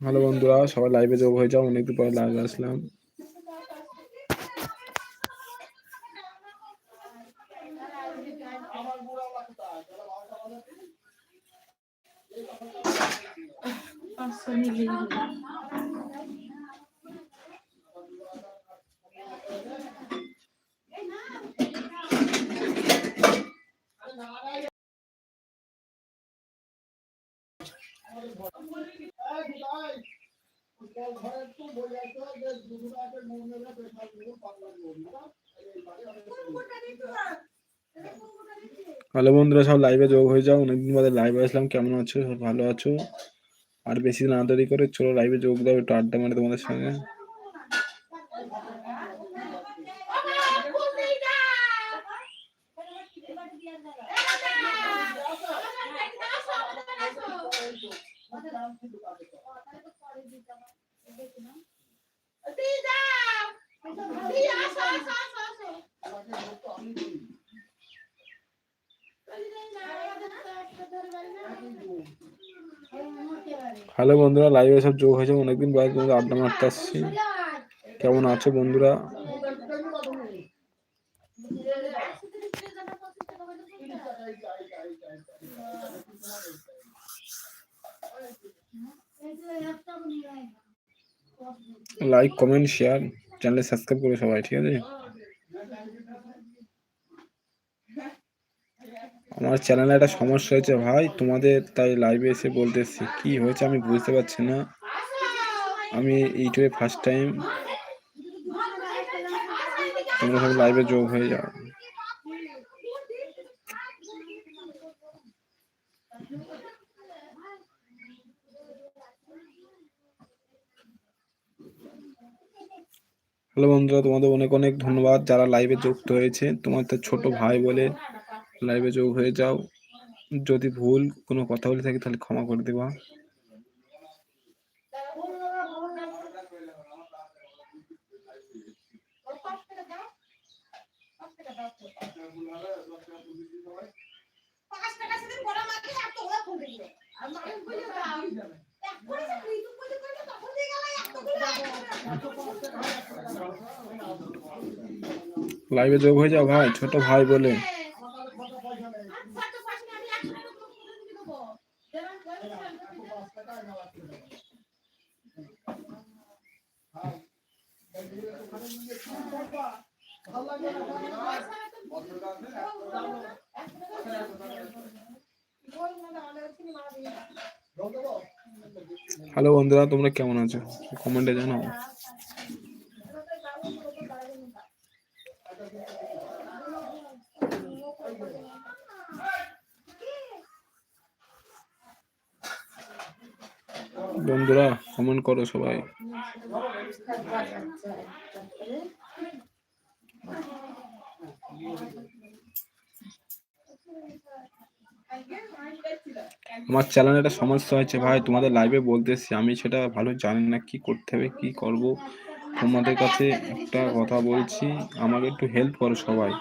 Hello বন্ধুরা সবাই লাইভে যোগ হয়ে যাও অনেকদিন পরে লাইভে আসলাম। হ্যালো বন্ধুরা, সব লাইভে যোগ হয়ে যাও। অনেকদিন বাদে লাইভে আসলাম। কেমন আছো? সব ভালো আছো? আর বেশি না দেরি করে চলো লাইভে যোগ দাও একটু আড্ডা মারে তোমাদের সঙ্গে। হ্যালো বন্ধুরা লাইভে সব যোগ হয়েছে, অনেকদিন বাদে তোমাদের আড্ডা মারতে আসছি। কেমন আছো বন্ধুরা? লাইক কমেন্ট শেয়ার চ্যানেলে সাবস্ক্রাইব করে সবাই, ঠিক আছে? আমার চ্যানেলে একটা সমস্যা হয়েছে ভাই। তোমাদের তাই লাইভে এসে বলতেছি কি হয়েছে আমি বুঝতে পারছি না। আমি ইউটিউবে ফার্স্ট টাইম তোমরা সব লাইভে যোগ হয়ে যাও। হ্যালো বন্ধুরা, তোমাদের অনেক অনেক ধন্যবাদ যারা লাইভে যুক্ত হয়েছে। তোমার তো ছোট ভাই বলে লাইভে যোগ হয়ে যাও। যদি ভুল কোনো কথা বলে থাকি তাহলে ক্ষমা করে দেবা। পাঁচ লাইভে যোগ হয়ে যাও ভাই ছোট ভাই বলে। হ্যালো বন্ধুরা তোমরা কেমন আছো? কমেন্টে জানাও। বন্ধুরা কমেন্ট করো সবাই। আমার চ্যানেলে একটা সমস্যা হয়েছে ভাই, তোমাদের লাইভে বলতেছি। আমি সেটা ভালো জানি না, কি করতে হবে, কি করব? তোমাদের কাছে একটা কথা বলছি, আমাকে একটু হেল্প করো সবাই।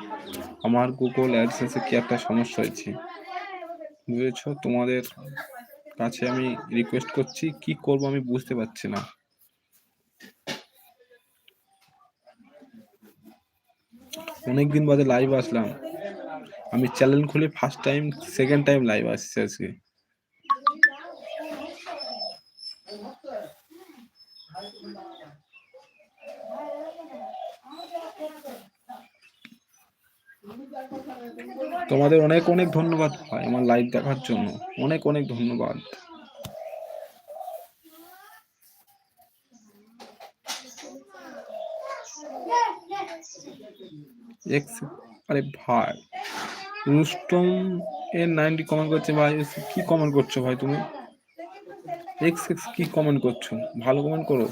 আমার গুগল অ্যাডসেন্সে কি একটা সমস্যা হয়েছে? বুঝেছ? তোমাদের কাছে আমি রিকোয়েস্ট করছি, কি করব আমি বুঝতে পারছি না। অনেকদিন বাদে লাইভ আসলাম। আমি চ্যানেল খুলে first time second time live আসছি আজকে। তোমাদের অনেক অনেক ধন্যবাদ ভাই আমার লাইভ দেখার জন্য। অনেক অনেক ধন্যবাদ। আরে ভাই রুস্টম এর নাইনটি কমেন্ট করছে ভাই, কি কমেন্ট করছ ভাই তুমি? এক্স এক্স কি কমেন্ট করছ? ভালো কমেন্ট করো।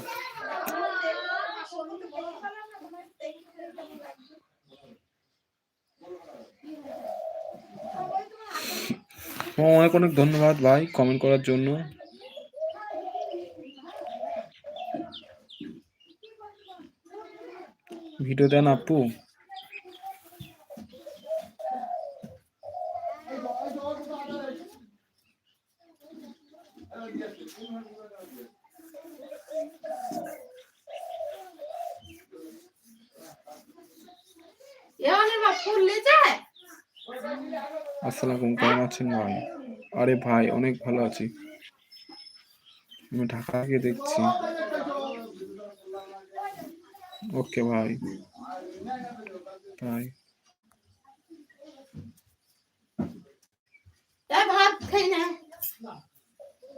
অনেক অনেক ধন্যবাদ ভাই কমেন্ট করার জন্য। ভিডিও দেন আপু এ অনেক বাপ ফুললে যায় আসসালামু কেমন আছেন ভাই আরে ভাই অনেক ভালো আছি। আমি ঢাকা থেকে দেখছি। ওকে ভাই। তাই এ ভাত খাই না।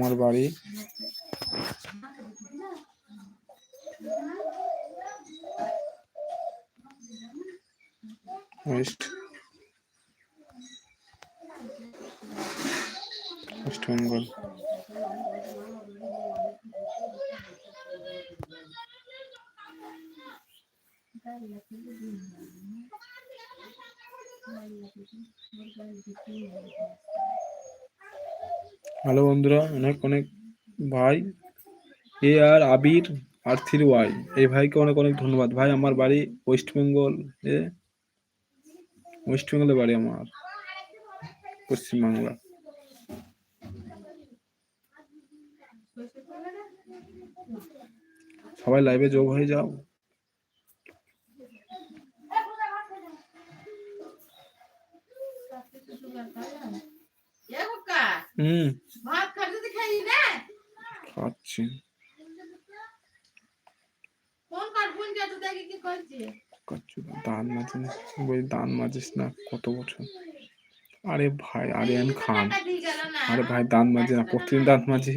আমার বাড়ি? ওয়েস্ট ওয়েস্ট বেঙ্গল হ্যালো বন্ধুরা অনেক অনেক ভাই। এ আর আবির আর থ্রি ওয়াই। এই ভাইকে অনেক অনেক ধন্যবাদ। ভাই আমার বাড়ি ওয়েস্ট বেঙ্গল এ। ওয়েস্ট বেঙ্গলে বাড়ি আমার পশ্চিমবাংলা। সবাই লাইভে যোগ হয়ে যাও। হুম ভাত খাবি যদি খাই না কাচ্চু দান মাজিস দান মাজিস না কত বছর? আরে ভাই আরিয়ান খান। আরে ভাই দান মাজি না প্রতিদিন দাঁত মাজি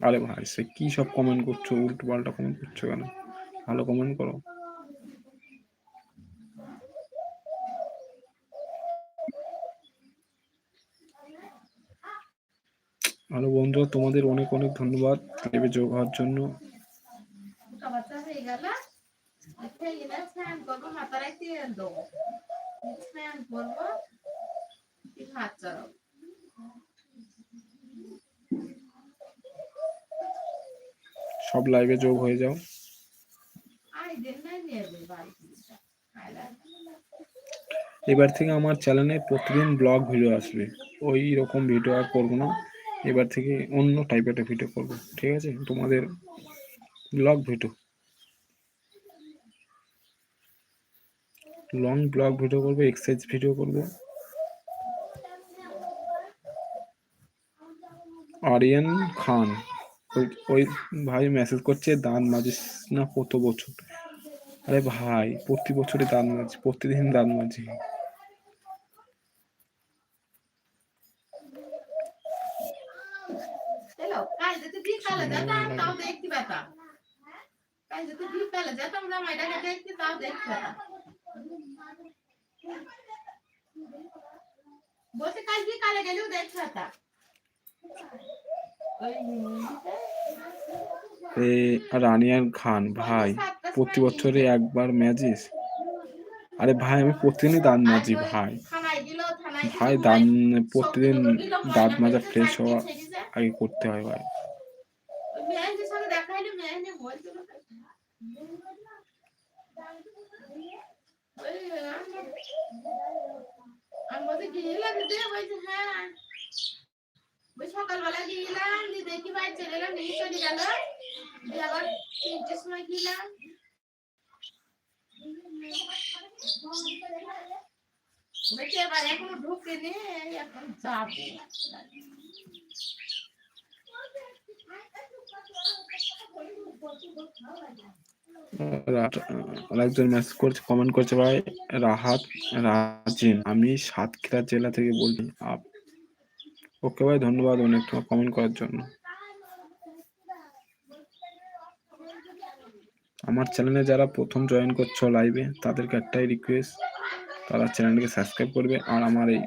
আরে ভাই সে কি সব কমেন্ট করছ? উল্টো পাল্টা কমেন্ট করছ কেন? ভালো কমেন্ট করো। হ্যালো বন্ধুরা তোমাদের অনেক অনেক ধন্যবাদ লাইভে যোগ হওয়ার জন্য সব লাইভে যোগ হয়ে যাও। এবার থেকে আমার চ্যানেলে প্রতিদিন ব্লগ ভিডিও আসবে। ওই রকম ভিডিও আর করব না। এবার থেকে অন্য টাইপের একটা ভিডিও করব, ঠিক আছে? তোমাদের blog video long blog video করব এক্সারসাইজ ভিডিও করব। আরিয়ান খান, ওই ওই ভাই মেসেজ করছে, দান মাজিস না কত বছর? আরে ভাই, প্রতি বছরে দান মাজি প্রতিদিন দান মাজি চলো কাল যদি বিকালে যেতাম তাও দেখতে পেতাম কাল যদি বিকালে যেতাম জামাইটাকে দেখতে তাও দেখতে পেতাম বলছে কাল বিকালে গেলেও দেখতে পেতাম ওই খান ভাই প্রতি বছরে একবার ম্যাজিস? আরে ভাই আমি প্রতিদিনই দাঁত মাজি ভাই। ভাই দান প্রতিদিন দাঁত মাজা ফ্রেশ হওয়া। আগে করতে হয় ভাই। ওই মেয়েদের সঙ্গে দেখা হইলে মেয়েদের বলছিল তো। ওই আমি- আমি বলছি গিয়েছিলাম দিদি বলছে হ্যাঁ ওই সকালবেলা গিয়েছিলাম দিয়ে দেখি ভাই চলে এলাম নিয়ে চলে গেল দিয়ে আবার তিনটের সময় গেলাম বলছে এবার এখনও ঢুকেনি এখন যাব আর আরেকজন মেসেজ করছে কমেন্ট করছে, ভাই, রাহাত, রাজিন, আমি সাতক্ষীরা জেলা থেকে বলছি, আপ ওকে ভাই, ধন্যবাদ অনেক তোমার কমেন্ট করার জন্য। আমার চ্যানেলে যারা প্রথম জয়েন করছ লাইভে তাদেরকে একটাই রিকোয়েস্ট তারা চ্যানেলটিকে সাবস্ক্রাইব করবে আর আমার এই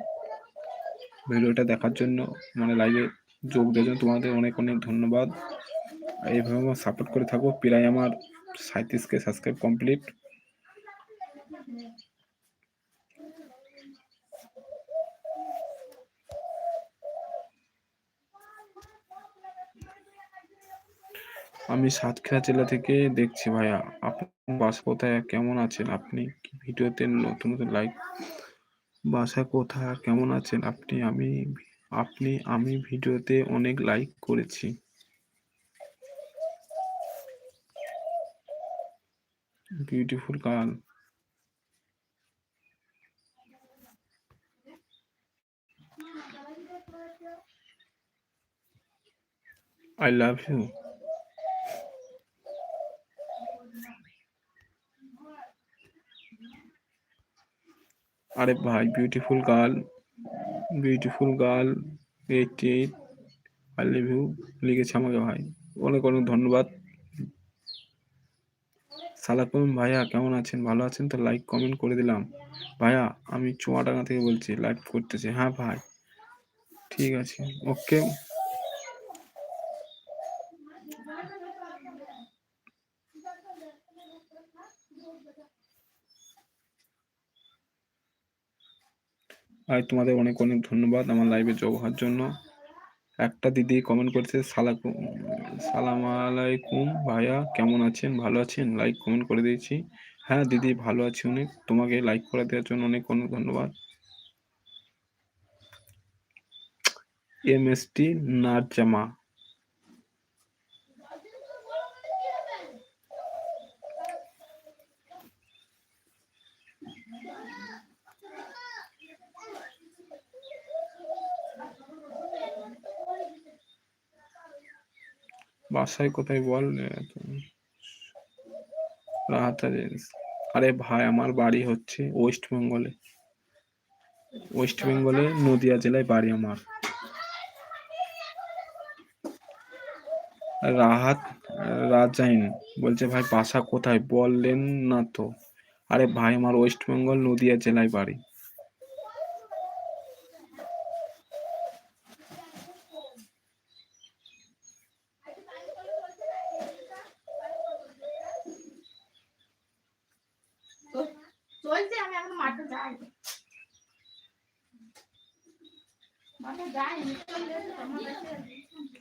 ভিডিওটা দেখার জন্য মানে লাইভে যোগ দেওয়ার জন্য তোমাদের অনেক অনেক ধন্যবাদ। এইভাবে আমার সাপোর্ট করে থাকো প্রায় আমার সাঁত্রিশকে সাবস্ক্রাইব কমপ্লিট আমি সাতক্ষীরা জেলা থেকে দেখছি ভাইয়া। আপনার বাসা কোথায় কেমন আছেন? আপনি কি ভিডিওতে নতুন নতুন লাইক বাসা কোথায় কেমন আছেন? আপনি, আমি আপনি, আমি ভিডিওতে অনেক লাইক করেছি। Beautiful girl I love you আরে ভাই beautiful girl beautiful girl eighty eight I love you লিখেছে আমাকে ভাই। অনেক অনেক ধন্যবাদ। সালাকুম ভাইয়া কেমন আছেন? ভালো আছেন? তো লাইক কমেন্ট করে দিলাম। ভাইয়া, আমি চুয়াডাঙ্গা থেকে বলছি লাইভ করতেছি। হ্যাঁ ভাই, ঠিক আছে ওকে ভাই, তোমাদের অনেক অনেক ধন্যবাদ আমার লাইভে যোগ হওয়ার জন্য। একটা দিদি কমেন্ট করেছে সালাম আলাইকুম ভাইয়া, কেমন আছেন? ভালো আছেন? লাইক কমেন্ট করে দিয়েছি। হ্যাঁ দিদি, ভালো আছি অনেক। তোমাকে লাইক করে দেওয়ার জন্য অনেক অনেক ধন্যবাদ। এম এস টি নারজামা। বাসায় কোথায় বল? রাহাত আরে ভাই, আমার বাড়ি হচ্ছে ওয়েস্ট বেঙ্গলে। ওয়েস্ট বেঙ্গলে নদিয়া জেলায় বাড়ি আমার। রাহাত রাজাইন বলছে, ভাই, বাসা কোথায়? বললেন না তো। আরে ভাই, আমার ওয়েস্ট বেঙ্গল নদিয়া জেলায় বাড়ি।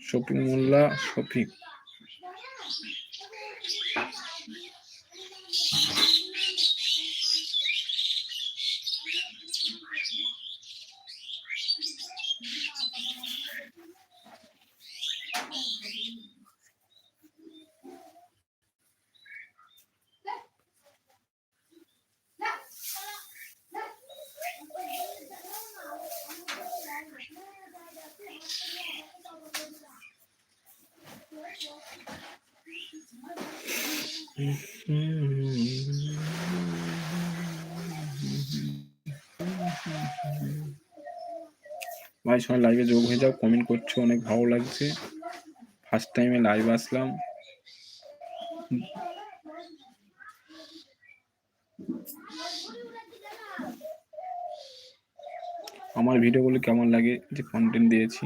শফিক মোল্লা শফিক ভাই, সবাই লাইভে যোগ হয়ে যাও কমেন্ট করছ, অনেক ভালো লাগছে। ফার্স্ট টাইমে লাইভ আসলাম। আমার ভিডিওগুলো কেমন লাগে? যে কন্টেন্ট দিয়েছি।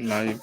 লাইভ